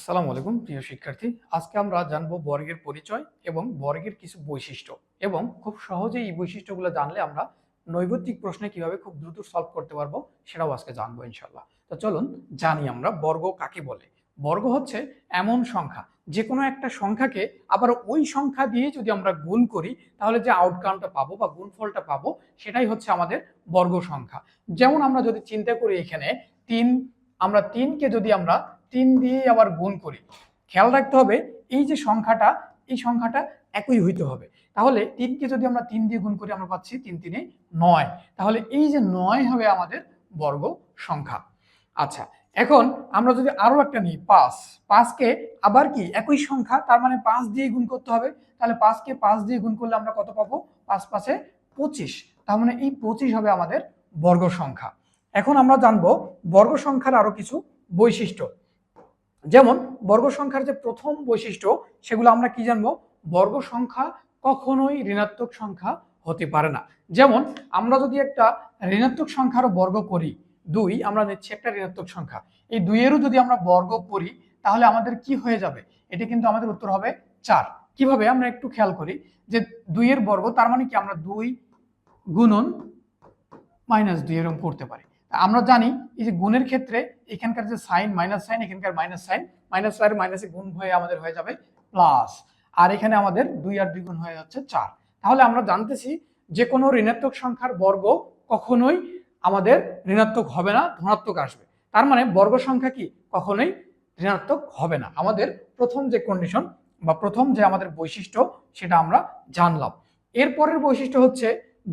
আসসালামু আলাইকুম, প্রিয় শিক্ষার্থী। আজকে আমরা জানব বর্গের পরিচয় এবং বর্গের কিছু বৈশিষ্ট্য এবং খুব সহজেই এই বৈশিষ্ট্যগুলো জানলে আমরা নৈর্ব্যক্তিক প্রশ্নে কীভাবে খুব দ্রুত সলভ করতে পারব সেটাও আজকে জানব ইনশাল্লাহ তো চলুন জানি আমরা বর্গ কাকে বলে। বর্গ হচ্ছে এমন সংখ্যা যে কোনো একটা সংখ্যাকে আবার ওই সংখ্যা দিয়ে যদি আমরা গুণ করি, তাহলে যে আউটকামটা পাবো বা গুণফলটা পাবো, সেটাই হচ্ছে আমাদের বর্গ সংখ্যা। যেমন আমরা যদি চিন্তা করি এখানে তিন, আমরা তিনকে যদি আমরা তিন দিয়ে আবার গুণ করি। খেয়াল রাখতে হবে, এই যে সংখ্যাটা, এই সংখ্যাটা একই হইতে হবে। তাহলে তিনকে যদি আমরা তিন দিয়ে গুণ করি, আমরা পাচ্ছি তিন তিনে নয়। তাহলে এই যে নয় হবে আমাদের বর্গ সংখ্যা। আচ্ছা এখন আমরা যদি আরও একটা নিই, পাঁচ। পাঁচকে আবার কি, একই সংখ্যা, তার মানে পাঁচ দিয়ে গুণ করতে হবে। তাহলে পাঁচকে পাঁচ দিয়ে গুণ করলে আমরা কত পাবো? পাঁচ পাঁচে পঁচিশ। তার মানে এই পঁচিশ হবে আমাদের বর্গ সংখ্যা। এখন আমরা জানব, বর্গ সংখ্যার আরও কিছু বৈশিষ্ট্য। যেমন, বর্গ সংখ্যার যে প্রথম বৈশিষ্ট্য, সেগুলো আমরা কি জানব? বর্গ সংখ্যা কখনোই ঋণাত্মক সংখ্যা হতে পারে না। যেমন, আমরা যদি একটা ঋণাত্মক সংখ্যারও বর্গ করি, দুই, আমরা নিচ্ছি একটা ঋণাত্মক সংখ্যা। এই দুইয়েরও যদি আমরা বর্গ করি, তাহলে আমাদের কি হয়ে যাবে? এটা কিন্তু আমাদের উত্তর হবে চার। কীভাবে? আমরা একটু খেয়াল করি যে দুইয়ের বর্গ, তার মানে কি আমরা দুই গুণন মাইনাস দুই এরকম করতে পারি। আমরা জানি এই যে গুণের ক্ষেত্রে এখানকার যে সাইন মাইনাস সাইন, এখানকার মাইনাস সাইন, মাইনাস আর মাইনাসে গুণ হয়ে আমাদের হয়ে যাবে প্লাস। আর এখানে আমাদের দুই আর দুই গুণ হয়ে যাচ্ছে চার। তাহলে আমরা জানতেছি যে কোনো ঋণাত্মক সংখ্যার বর্গ কখনোই আমাদের ঋণাত্মক হবে না, ধনাত্মক আসবে। তার মানে বর্গ সংখ্যা কি? কখনোই ঋণাত্মক হবে না। আমাদের প্রথম যে কন্ডিশন বা প্রথম যে আমাদের বৈশিষ্ট্য, সেটা আমরা জানলাম। এরপরের বৈশিষ্ট্য হচ্ছে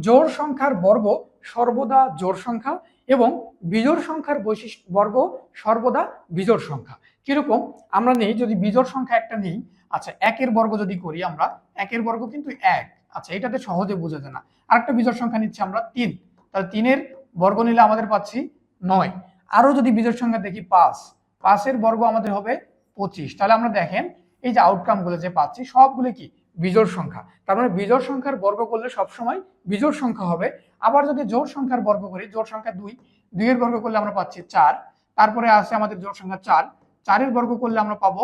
জোড় সংখ্যার বর্গ সর্বদা জোড় সংখ্যা এবং বিজোড় সংখ্যার বৈশিষ্ট্য বর্গ সর্বদা বিজোড় সংখ্যা। কীরকম? আমরা নেই, যদি বিজোড় সংখ্যা একটা নেই আচ্ছা একের বর্গ যদি করি আমরা, একের বর্গ কিন্তু এক। আচ্ছা এটাতে সহজে বোঝা যায় না। আরেকটা বিজোড় সংখ্যা নিচ্ছি আমরা, তিন। তাহলে তিনের বর্গ নিলে আমাদের পাচ্ছি নয়। আরও যদি বিজোড় সংখ্যা দেখি, পাঁচ। পাঁচের বর্গ আমাদের হবে পঁচিশ। তাহলে আমরা দেখেন, এই যে আউটকামগুলো যে পাচ্ছি, সবগুলো কি? বিজোড় সংখ্যা। তার মানে বিজোড় সংখ্যার বর্গ করলে সবসময় বিজোড় সংখ্যা হবে। আবার যদি জোড় সংখ্যার বর্গ করি, জোড় সংখ্যা দুই, দুইয়ের বর্গ করলে আমরা পাচ্ছি চার, তারপরে আসে আমাদের জোড় সংখ্যা চার, চারের বর্গ করলে আমরা পাবো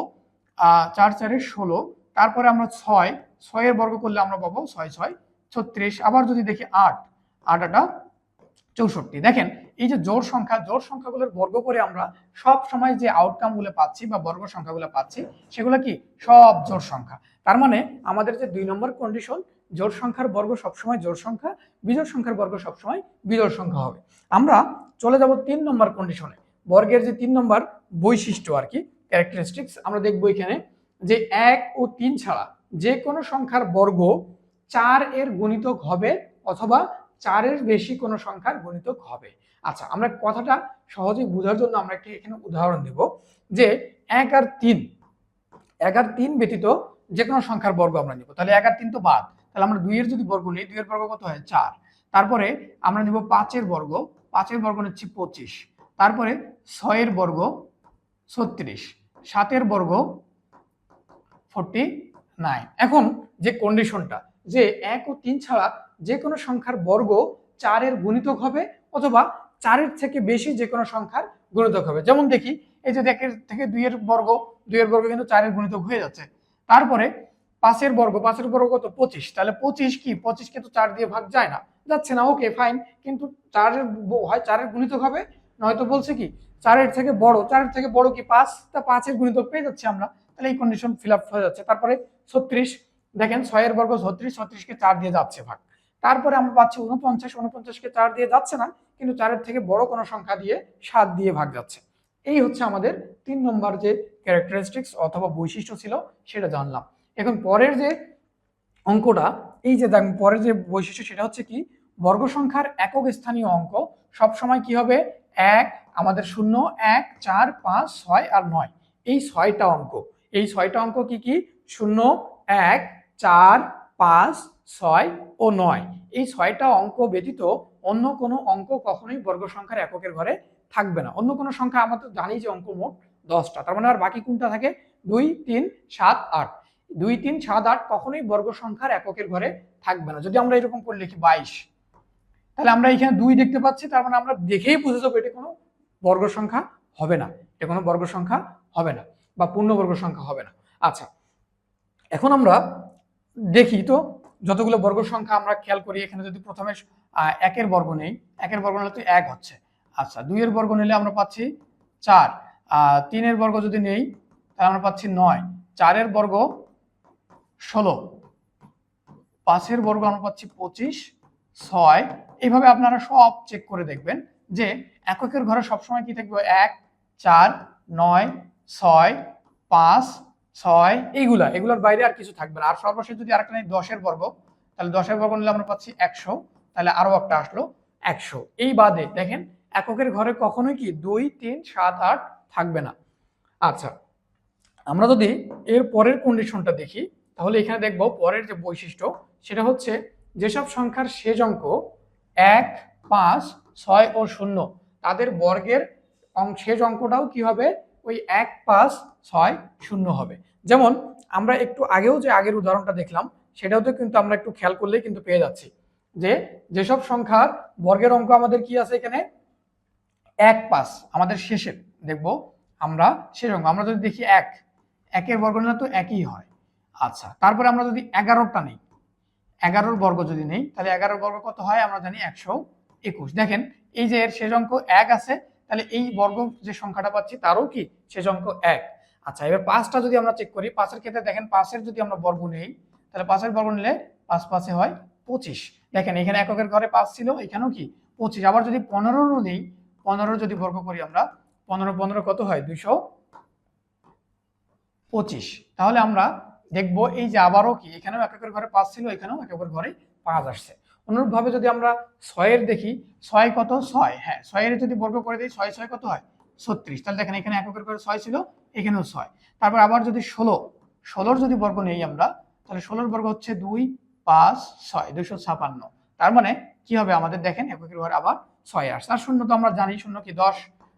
চার চারের ষোলো, তারপরে আমরা ছয়, ছয়ের বর্গ করলে আমরা পাবো ছয় ছয়, ছত্রিশ, আবার যদি দেখি আট আট আটা চৌষট্টি। দেখেন এই যে জোড় সংখ্যা, জোড় সংখ্যাগুলোর বর্গ করে আমরা সব সময় যে আউটকামগুলো পাচ্ছি বা বর্গ সংখ্যাগুলো পাচ্ছি, সেগুলো কি? সব জোড় সংখ্যা। তার মানে আমাদের যে দুই নম্বর কন্ডিশন জোড় সংখ্যার বর্গ সবসময় জোড় সংখ্যা, বিজোড় সংখ্যার বর্গ সবসময় বিজোড় সংখ্যা হবে। আমরা চলে যাব তিন নম্বর কন্ডিশনে বর্গের যে তিন নম্বর বৈশিষ্ট্য আর কি ক্যারেক্টারিস্টিক্স আমরা দেখব এখানে যে এক ও তিন ছাড়া যে কোনো সংখ্যার বর্গ চার এর গুণিতক হবে অথবা চারের বেশি কোনো সংখ্যার গুণিতক হবে। আচ্ছা আমরা কথাটা সহজে বোঝার জন্য আমরা একটি এখানে উদাহরণ দেব যে এক আর তিন, এক আর তিন ব্যতীত যে কোনো সংখ্যার বর্গ আমরা নিব। তাহলে এক আর তিন তো বাদ। তাহলে আমরা দুইয়ের যদি বর্গ নিই, দুইয়ের বর্গ কত হয়? চার। তারপরে আমরা নিব পাঁচের বর্গ পাঁচের বর্গ নিচ্ছি পঁচিশ। তারপরে ছয়ের বর্গ ছত্রিশ, সাতের বর্গ ফোরটি নাইন এখন যে কন্ডিশনটা যে এক ও তিন ছাড়া যে কোনো সংখ্যার বর্গ চারের গুণিতক হবে অথবা চারের থেকে বেশি যে কোনো সংখ্যার গুণিতক হবে। যেমন দেখি, এই যে একের থেকে দুইয়ের বর্গ দুইয়ের বর্গ কিন্তু চারের গুণিতক হয়ে যাচ্ছে। তারপরে পাঁচের বর্গ পাঁচের বর্গ কত? পঁচিশ। তাহলে পঁচিশ কি? পঁচিশকে তো চার দিয়ে ভাগ যায় না। যাচ্ছে না, ওকে ফাইন কিন্তু চারের হয়, চারের গুণিতক হবে। নয়তো বলছে কি, চারের থেকে বড়, চারের থেকে বড় কি পাঁচ? তা পাঁচের গুণিতক পেয়ে যাচ্ছি আমরা। তাহলে এই কন্ডিশন ফিল আপ হয়ে যাচ্ছে। তারপরে ছত্রিশ, দেখেন ছয়ের বর্গ ছত্রিশ, ছত্রিশকে চার দিয়ে যাচ্ছে ভাগ। তারপরে আমরা পাচ্ছি উনপঞ্চাশ উনপঞ্চাশকে চার দিয়ে যাচ্ছে না, কিন্তু চারের থেকে বড় কোনো সংখ্যা দিয়ে সাত দিয়ে ভাগ যাচ্ছে। এই হচ্ছে আমাদের তিন নম্বর যে ক্যারেক্টারিস্টিক্স অথবা বৈশিষ্ট্য ছিল, সেটা জানলাম। এখন পরের যে অঙ্কটা, এই যে পরের যে বৈশিষ্ট্য, সেটা হচ্ছে কি, বর্গ সংখ্যার একক স্থানীয় অঙ্ক সব সময় কি হবে? এক, আমাদের শূন্য, এক, চার, পাঁচ, ছয় আর নয়। এই ছয়টা অঙ্ক। এই ছয়টা অঙ্ক কি কি? শূন্য, এক, চার, পাঁচ ছয় ও নয়। এই ছয়টা অঙ্ক ব্যতীত অন্য কোনো অঙ্ক কখনোই বর্গ সংখ্যার এককের ঘরে থাকবে না। অন্য কোনো সংখ্যা আমরা তো জানি যে অঙ্ক মোট দশটা। তার মানে আর বাকি কোনটা থাকে? দুই, তিন, সাত, আট। দুই, তিন, সাত, আট কখনোই বর্গ সংখ্যার এককের ঘরে থাকবে না। যদি আমরা এরকম করে লিখি বাইশ, তাহলে আমরা এখানে দুই দেখতে পাচ্ছি। তার মানে আমরা দেখেই বুঝে যাব এটা কোনো বর্গ সংখ্যা হবে না। এটা কোনো বর্গ সংখ্যা হবে না বা পূর্ণবর্গ সংখ্যা হবে না। আচ্ছা এখন আমরা দেখি তো যতগুলো বর্গ সংখ্যা আমরা খেয়াল করি, এখানে যদি প্রথমে একের বর্গ নেই, একের বর্গ নিলে তো এক হচ্ছে। আচ্ছা দুইয়ের বর্গ নিলে আমরা পাচ্ছি চার। তিনের বর্গ যদি নেই, তাহলে আমরা পাচ্ছি নয়। চারের বর্গ ষোলো। পাঁচের বর্গ আমরা পাচ্ছি পঁচিশ, ছয়। এইভাবে আপনারা সব চেক করে দেখবেন যে এককের ঘরে সবসময় কি থাকবে? এক, চার, নয়, ছয়, পাঁচ ছয়। এইগুলা এগুলোর বাইরে আর কিছু থাকবে না। আর সর্বশেষ যদি আরেকটা নেই, দশের বর্গ, তাহলে দশের বর্গ নিলে আমরা পাচ্ছি একশো, তাহলে আরও একটা আসলো একশো। এই বাদে দেখেন, এককের ঘরে কখনোই কি দুই, তিন, সাত, আট থাকবে না। আচ্ছা আমরা যদি এর পরের কন্ডিশনটা দেখি, তাহলে এখানে দেখব পরের যে বৈশিষ্ট্য, সেটা হচ্ছে যেসব সংখ্যার শেষ অঙ্ক এক, পাঁচ, ছয় ও শূন্য, তাদের বর্গের শেষ অঙ্কটাও কি হবে? ওই এক পাঁচ ছয় শূন্য হবে। যেমন আমরা একটু আগেও যে আগের উদাহরণটা দেখলাম, সেটাও তো কিন্তু আমরা একটু খেয়াল করলেই কিন্তু পেয়ে যাচ্ছি। যে যেসব সংখ্যার বর্গের অঙ্ক আমাদের কি আছে এখানে? এক পাঁচ আমাদের শেষের, দেখব আমরা শেষ অঙ্ক। আমরা যদি দেখি এক, একের বর্গ নিলে তো একই হয়। আচ্ছা তারপরে আমরা যদি এগারোটা নেই, এগারোর বর্গ যদি নেই, তাহলে এগারোর বর্গ কত হয়? আমরা জানি একশো একুশ। দেখেন, এই যে এর শেষ অঙ্ক এক আছে তাহলে এই বর্গ যে সংখ্যাটা পাচ্ছি তারও কি শেষ অঙ্ক এক। আচ্ছা এবার পাঁচটা যদি আমরা চেক করি, পাঁচের ক্ষেত্রে দেখেন পাঁচের যদি আমরা বর্গ নেই, তাহলে পাঁচের বর্গ নিলে পাঁচ পাঁচে হয় পঁচিশ। দেখেন এখানে এককের ঘরে পাঁচ ছিল, এখানেও কি পঁচিশ। আবার যদি পনেরোরও নেই পনেরো যদি বর্গ করি আমরা, পনেরো পনেরো কত হয়? দুইশো পঁচিশ। তাহলে আমরা দেখব এই যে আবারও কি, এখানেও এককের ঘরে পাঁচ ছিল, এখানেও এককের ঘরে পাঁচ আসছে। অনুরূপভাবে যদি আমরা ছয়ের দেখি, ছয় কত? ছয়। হ্যাঁ ছয়ের যদি বর্গ করে দিই, ছয় ছয় কত হয়? ছত্রিশ। তাহলে দেখেন এখানে এককের ঘরে ছয় ছিল, এখানেও ছয়। তারপর আবার যদি ষোলো, ষোলোর যদি বর্গ নেই আমরা, তাহলে ষোলোর বর্গ হচ্ছে দুই, পাঁচ, ছয়, দুইশো ছাপান্ন। তার মানে কি হবে আমাদের দেখেন এককের ঘরে আবার ছয় আসছে। আর শূন্য তো আমরা জানি, শূন্য কি দশ?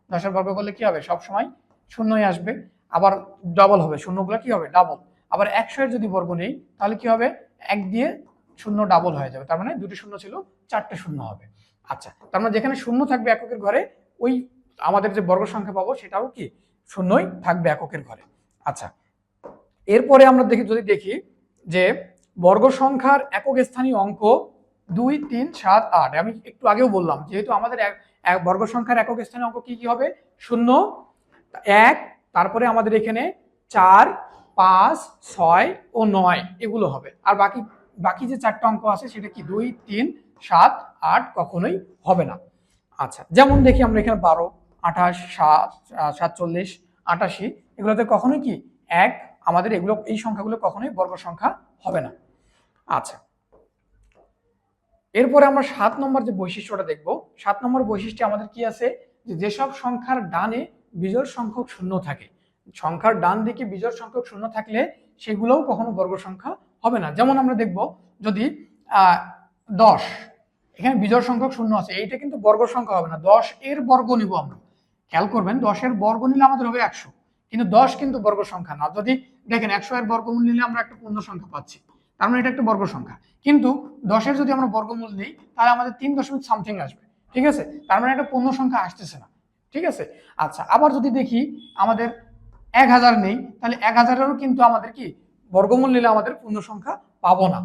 দশের বর্গ করলে কি হবে? সব সময় শূন্যই আসবে। আবার ডবল হবে, শূন্যগুলো কি হবে? ডাবল আবার একশো এর যদি বর্গ নেই, তাহলে কি হবে? এক দিয়ে শূন্য ডাবল হয়ে যাবে। তার মানে দুটি শূন্য ছিল, চারটে শূন্য হবে। আচ্ছা তার মানে যেখানে শূন্য থাকবে এককের ঘরে, ওই আমাদের যে বর্গ সংখ্যা পাবো সেটাও কি শূন্যই থাকবে এককের ঘরে। আচ্ছা এরপরে আমরা দেখি, যদি দেখি যে বর্গ সংখ্যার একক স্থানীয় অঙ্ক দুই, তিন, সাত, আট। আমি একটু আগেও বললাম, যেহেতু আমাদের বর্গ সংখ্যার একক স্থানীয় অঙ্ক কি কি হবে? শূন্য, এক, তারপরে আমাদের এখানে চার, পাঁচ, ছয় ও নয়, এগুলো হবে। আর বাকি বাকি যে চারটা অঙ্ক আছে, সেটা কি দুই, তিন, সাত, আট কখনোই হবে না। আচ্ছা যেমন দেখি আমরা এখানে বারো, আঠাশ, সাত সাতচল্লিশ, আটাশি, এগুলোতে কখনোই কি এক, আমাদের এগুলো, এই সংখ্যাগুলো কখনোই বর্গ সংখ্যা হবে না। আচ্ছা এরপরে আমরা সাত নম্বর যে বৈশিষ্ট্যটা দেখব, সাত নম্বর বৈশিষ্ট্যে আমাদের কি আছে? যে যেসব সংখ্যার ডানে বিজোড় সংখ্যক শূন্য থাকে, সংখ্যার ডান দিকে বিজোড় সংখ্যক শূন্য থাকলে সেগুলোও কখনো বর্গ সংখ্যা হবে না। যেমন আমরা দেখব যদি দশ, এখানে বিজয় সংখ্যক শূন্য আছে, এইটা কিন্তু বর্গ সংখ্যা হবে না। দশ এর বর্গ নিব আমরা। খেয়াল করবেন দশের বর্গ নিলে আমাদের হবে একশো। কিন্তু দশ কিন্তু বর্গ সংখ্যা না। যদি দেখেন একশো এর বর্গমূল নিলে আমরা একটা পূর্ণ সংখ্যা পাচ্ছি। তার মানে এটা একটা বর্গ সংখ্যা। কিন্তু দশের যদি আমরা বর্গমূল নিই তাহলে আমাদের তিন দশমিক সামথিং আসবে। ঠিক আছে? তার মানে একটা পূর্ণ সংখ্যা আসতেছে না। ঠিক আছে? আচ্ছা আবার যদি দেখি আমাদের এক হাজার নেই, তাহলে এক হাজারেরও কিন্তু আমাদের কি? বর্গমূল নিলে আমাদের পূর্ণ সংখ্যা পাবো না।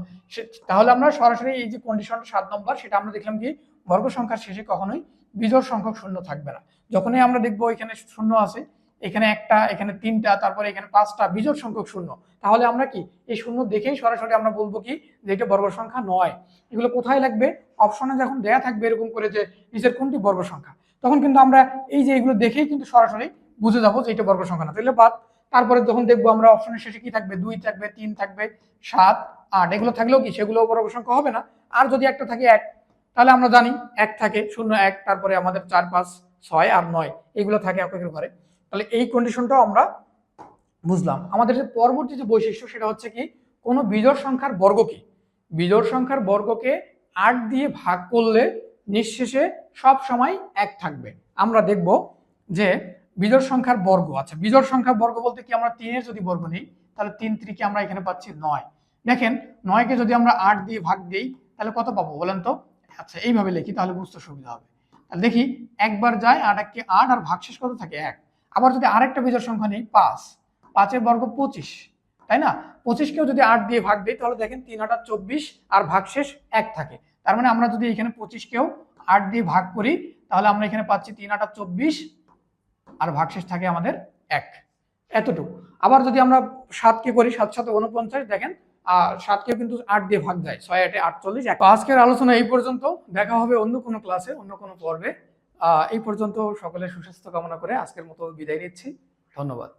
তাহলে আমরা সরাসরি এই যে কন্ডিশনটা সাত নম্বর সেটা আমরা দেখলাম কি, বর্গ সংখ্যার শেষে কখনোই বিজোড় সংখ্যক শূন্য থাকবে না। যখনই আমরা দেখব এখানে শূন্য আছে, এখানে একটা, এখানে তিনটা, তারপরে এখানে পাঁচটা বিজোড় সংখ্যক শূন্য, তাহলে আমরা কি, এই শূন্য দেখেই সরাসরি আমরা বলব কি, যে এটা বর্গ সংখ্যা নয়। এগুলো কোথায় লাগবে? অপশনে যখন দেয়া থাকবে এরকম করে যে, নিচের কোনটি বর্গ সংখ্যা, তখন কিন্তু আমরা এই যে এগুলো দেখেই কিন্তু সরাসরি বুঝে যাব যে এটা বর্গ সংখ্যা না। তাহলে বাদ তারপরে যখন দেখব আমরা অপশনের শেষে কি থাকবে? দুই থাকবে, তিন থাকবে, সাত, আট, এগুলো থাকলেও কি সেগুলো বর্গ সংখ্যা হবে না? আর যদি একটা থাকে এক, তাহলে আমরা জানি এক থাকে শূন্য এক, তারপরে আমাদের চার, পাঁচ, ছয় আর নয়, এগুলো থাকে এককের ঘরে। তাহলে এই কন্ডিশনটাও আমরা বুঝলাম। আমাদের যে পরবর্তী যে বৈশিষ্ট্য, সেটা হচ্ছে কি, কোনো বিজোড় সংখ্যার বর্গ কি? বিজোড় সংখ্যার বর্গকে আট দিয়ে ভাগ করলে নিঃশেষে সব সময় এক থাকবে। আমরা দেখব যে বিজোড় সংখ্যার বর্গ আচ্ছা বিজোড় সংখ্যার বর্গ বলতে কি আমরা তিনের যদি বর্গ নিই, তাহলে তিন ত্রিকে আমরা এখানে পাচ্ছি নয়। দেখেন, নয়কে যদি আমরা আট দিয়ে ভাগ দিই, তাহলে কত পাবো বলেন তো? আচ্ছা এইভাবে লিখি, তাহলে বুঝতে সুবিধা হবে। তাহলে দেখি, একবার যায়, আট এককে আট, আর ভাগশেষ কত থাকে? এক। আবার যদি আরেকটা বিজোড় সংখ্যা নেই, পাঁচ। পাঁচের বর্গ পঁচিশ, তাই না? পঁচিশকেও যদি আট দিয়ে ভাগ দিই, তাহলে দেখেন, তিন আটা চব্বিশ, আর ভাগশেষ এক থাকে। তার মানে আমরা যদি এখানে পঁচিশকেও আট দিয়ে ভাগ করি, তাহলে আমরা এখানে পাচ্ছি তিন আটা চব্বিশ আর ভাগশেষ থাকে আমাদের এক। এতটুকু। আবার যদি আমরা সাতকে করি, সাত সাথে উনপঞ্চাশ দেখেন আর সাতকেও কিন্তু আট দিয়ে ভাগ যায়, ছয় আটে আটচল্লিশ আজকের আলোচনা এই পর্যন্ত। দেখা হবে অন্য কোনো ক্লাসে, অন্য কোনো পর্বে। এই পর্যন্ত সকলে সুস্বাস্থ্য কামনা করে আজকের মতো বিদায় নিচ্ছি। ধন্যবাদ।